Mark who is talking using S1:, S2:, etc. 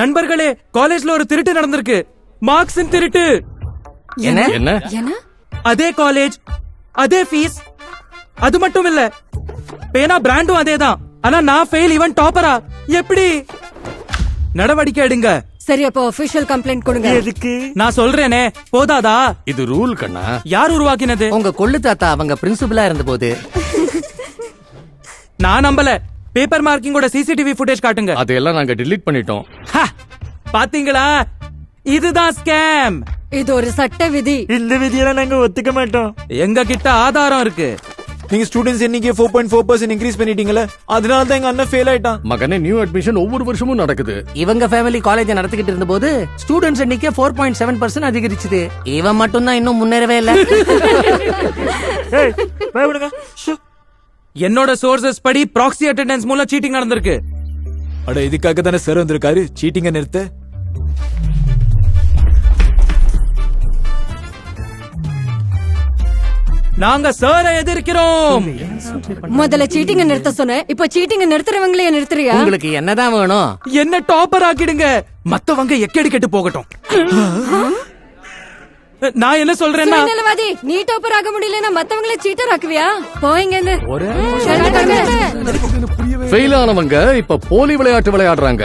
S1: நண்பர்களே காலேஜ்ல ஒரு திருட்டு நடந்திருக்கு. மார்க்ஸின் திருட்டு.
S2: என்ன?
S3: என்ன?
S4: என்ன?
S1: அதே காலேஜ் அதே ஃபீஸ் அது மட்டும் இல்ல பேனா பிராண்டும் அதேதான் ஆனா நான் ஃபெயில் இவன் டாப்பரா எப்படி? நடவடிக்கை எடுங்க.
S4: சரி அப்போ ஒபிஷியல் கம்ப்ளைண்ட் கொடுங்க.
S5: எதுக்கு?
S1: நான் சொல்றேனே போதாதா?
S3: இது ரூல் கண்ணா?
S1: யார் உருவாக்கினது?
S2: உங்க கொள்ளு தாத்தா அவங்க பிரின்சிபலா இருந்தபோது.
S1: நான் நம்பல. பேப்பர் மார்க்கிங்கோட சிசிடிவி ஃபுட்டேஜ் காட்டுங்க.
S3: அதையெல்லாம் நாங்க delete பண்ணிட்டோம்.
S1: ஹ, பாத்தீங்களா? இதுதான் ஸ்கேம்
S4: இது ஒரு சட்ட விதி.
S5: இந்த விதியெல்லாம் நாங்க ஒத்துக்க மாட்டோம்.
S1: எங்க கிட்ட ஆதாரம் இருக்கு.
S5: நீங்க ஸ்டூடெண்ட்ஸ் எண்ணிக்கை four point four percent increase பண்ணிட்டீங்களே அதனால தான் எங்க அண்ணன் ஃபெயில் ஆயிட்டான்.
S3: மகனே நியூ அட்மிஷன் ஒவ்வொரு வருஷமும் நடக்குது.
S2: இவங்க ஃபேமிலி காலேஜ் நடத்திக்கிட்டு இருந்தபோது ஸ்டூடெண்ட்ஸ் எண்ணிக்கை ஃபோர் பாயிண்ட் செவன் பர்சன்ட் அதிகரிச்சுது. இவன் மட்டும் தான் இன்னும் முன்னேறவே இல்ல.
S1: என்னோட சோர்சஸ் படி ப்ராக்ஸி அட்டெண்டன்ஸ் மூலம் சீட்டிங் நடந்திருக்கு.
S5: அட இதுக்காக தானே சார் வந்திருக்காரு? சீட்டிங்க நிறுத்த.
S1: நாங்க சாரை எதிர்க்கிறோம்.
S4: முதல்ல சீட்டிங்க நிறுத்த சொன்னேன். இப்போ சீட்டிங்க நிறுத்துறவங்களே நிறுத்துறியா?
S2: உங்களுக்கு என்னதான் வேணும்?
S1: என்ன டாப்பர் ஆக்கிடுங்க. மத்தவங்க எக்கேடு கெட்டு போகட்டும். நான் என்ன சொல்றேன்னா
S4: சுயநலவாதி நீ டாப்பர் ஆக முடியலன்னா மத்தவங்கள சீட்டர் ஆக்குவியா? போயிங்க
S3: ஃபெயில் ஆனவங்க இப்ப போலி விளையாட்டு விளையாடுறாங்க.